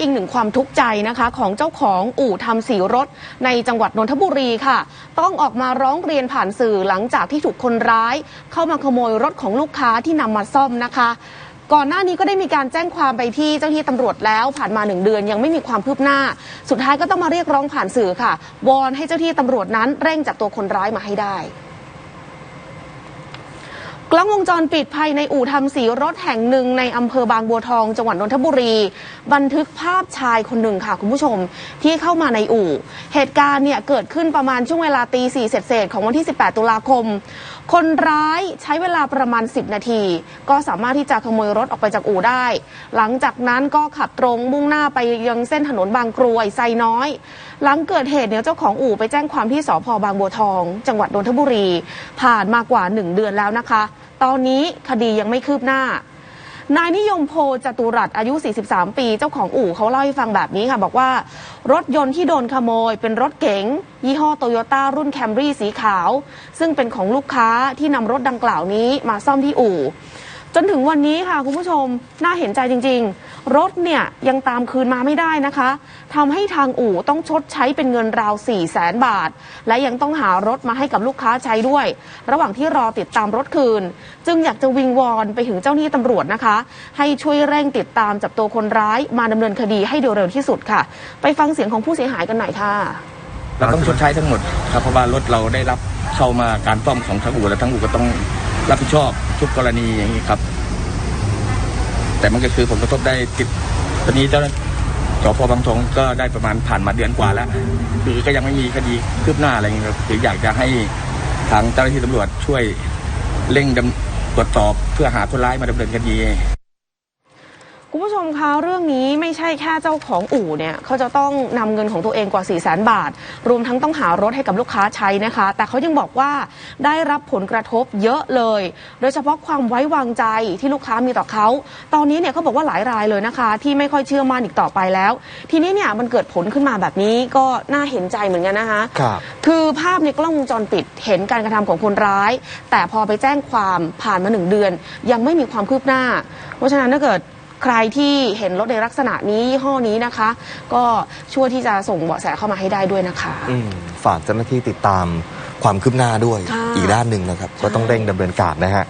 อีกหนึ่งความทุกข์ใจนะคะ ของเจ้าของอู่ทำสีรถในจังหวัดนนทบุรีค่ะ ต้องออกมาร้องเรียนผ่านสื่อหลังจากที่ถูกคนร้าย เข้ามาขโมยรถของลูกค้าที่นำมาซ่อมนะคะ ก่อนหน้านี้ก็ได้มีการแจ้งความไปที่เจ้าหน้าที่ตำรวจแล้วผ่านมาหนึ่งเดือนยังไม่มีความคืบหน้า สุดท้ายก็ต้องมาเรียกร้องผ่านสื่อค่ะวอนให้เจ้าหน้าที่ตำรวจนั้นเร่งจับตัวคนร้ายมาให้ได้ กล้องวงจรปิดภายในอู่ทำสีรถแห่งหนึ่งในอำเภอบางบัวทอง จังหวัดนนทบุรี บันทึกภาพชายคนหนึ่งค่ะคุณผู้ชมที่เข้ามาในอู่ เหตุการณ์เนี่ยเกิดขึ้นประมาณช่วงเวลาตีสี่เศษๆของวันที่ 18 ตุลาคม คนร้ายใช้เวลาประมาณ 10 นาที ก็สามารถที่จะขโมยรถออกไปจากอู่ได้ หลังจากนั้นก็ขับตรงมุ่งหน้าไปยังเส้นถนนบางกรวยไซน้อย หลังเกิดเหตุเนี่ยเจ้าของอู่ไปแจ้งความที่สพบางบัวทอง จังหวัดนนทบุรี ผ่านมากว่า 1 เดือนแล้วนะคะตอนนี้คดียังไม่คืบหน้า นายนิยมโพจตุรัสอายุ 43 ปี เจ้าของอู่เขาเล่าให้ฟังแบบนี้ค่ะ บอกว่ารถยนต์ที่โดนขโมย เป็นรถเก๋งยี่ห้อโตโยต้ารุ่นแคมรี่สีขาว ซึ่งเป็นของลูกค้าที่นำรถดังกล่าวนี้มาซ่อมที่อู่ จนถึงวันนี้ค่ะคุณผู้ชมน่าเห็นใจจริง ๆ รถเนี่ยยังตามคืนมาไม่ได้นะคะทำให้ทางอู่ต้องชดใช้เป็นเงินราว4 0 0แสนบาท และยังต้องหารถมาให้กับลูกค้าใช้ด้วย ระหว่างที่รอติดตามรถคืน จึงอยากจะวิงวอนไปถึงเจ้าหน้าที่ตำรวจนะคะ ให้ช่วยเร่งติดตามจับตัวคนร้ายมาดำเนินคดีให้เร็วที่สุดค่ะ ไปฟังเสียงของผู้เสียหายกันหน่อยค่ะ เราต้องชดใช้ทั้งหมดครับเพราะว่ารถเราได้รับเข้ามาการซ่อมของทั้งอู่และทั้งอู่ก็ต้องรับผิดชอบ ทุกกรณีอย่างนี้ครับ แต่มันก็คือผลกระทบได้ติดตอนนี้เจ้าสพบางทองก็ได้ประมาณผ่านมาเดือนกว่าแล้ว คือก็ยังไม่มีคดีคืบหน้าอะไรเงี้ยครับคืออยากจะให้ทางเจ้าหน้าที่ตำรวจช่วยเร่งดำตรวจสอบเพื่อหาคนร้ายมาดำเนินคดี คุณผู้ชมคะเรื่องนี้ไม่ใช่แค่เจ้าของอู่เนี่ยเขาจะต้องนำเงินของตัวเองกว่า 4 0 0 0 0 0 บาท รวมทั้งต้องหารถให้กับลูกค้าใช้นะคะ แต่เขายังบอกว่าได้รับผลกระทบเยอะเลย โดยเฉพาะความไว้วางใจที่ลูกค้ามีต่อเขา ตอนนี้เนี่ยเขาบอกว่าหลายรายเลยนะคะ ที่ไม่ค่อยเชื่อมั่นอีกต่อไปแล้ว ทีนี้เนี่ยมันเกิดผลขึ้นมาแบบนี้ก็น่าเห็นใจเหมือนกันนะคะครับคือภาพในกล้องวงจรปิดเห็นการกระทำของคนร้าย แต่พอไปแจ้งความผ่านมาหนึ่งเดือน ยังไม่มีความคืบหน้า เพราะฉะนั้นถ้าเกิด ใครที่เห็นรถในลักษณะนี้ยี่ห้อนี้นะคะ ก็ช่วยที่จะส่งเบาะแสเข้ามาให้ได้ด้วยนะคะ อืมฝากเจ้าหน้าที่ติดตามความคืบหน้าด้วย ค่ะอีกด้านหนึ่งนะครับ ก็ต้องเร่งดำเนินการนะฮะ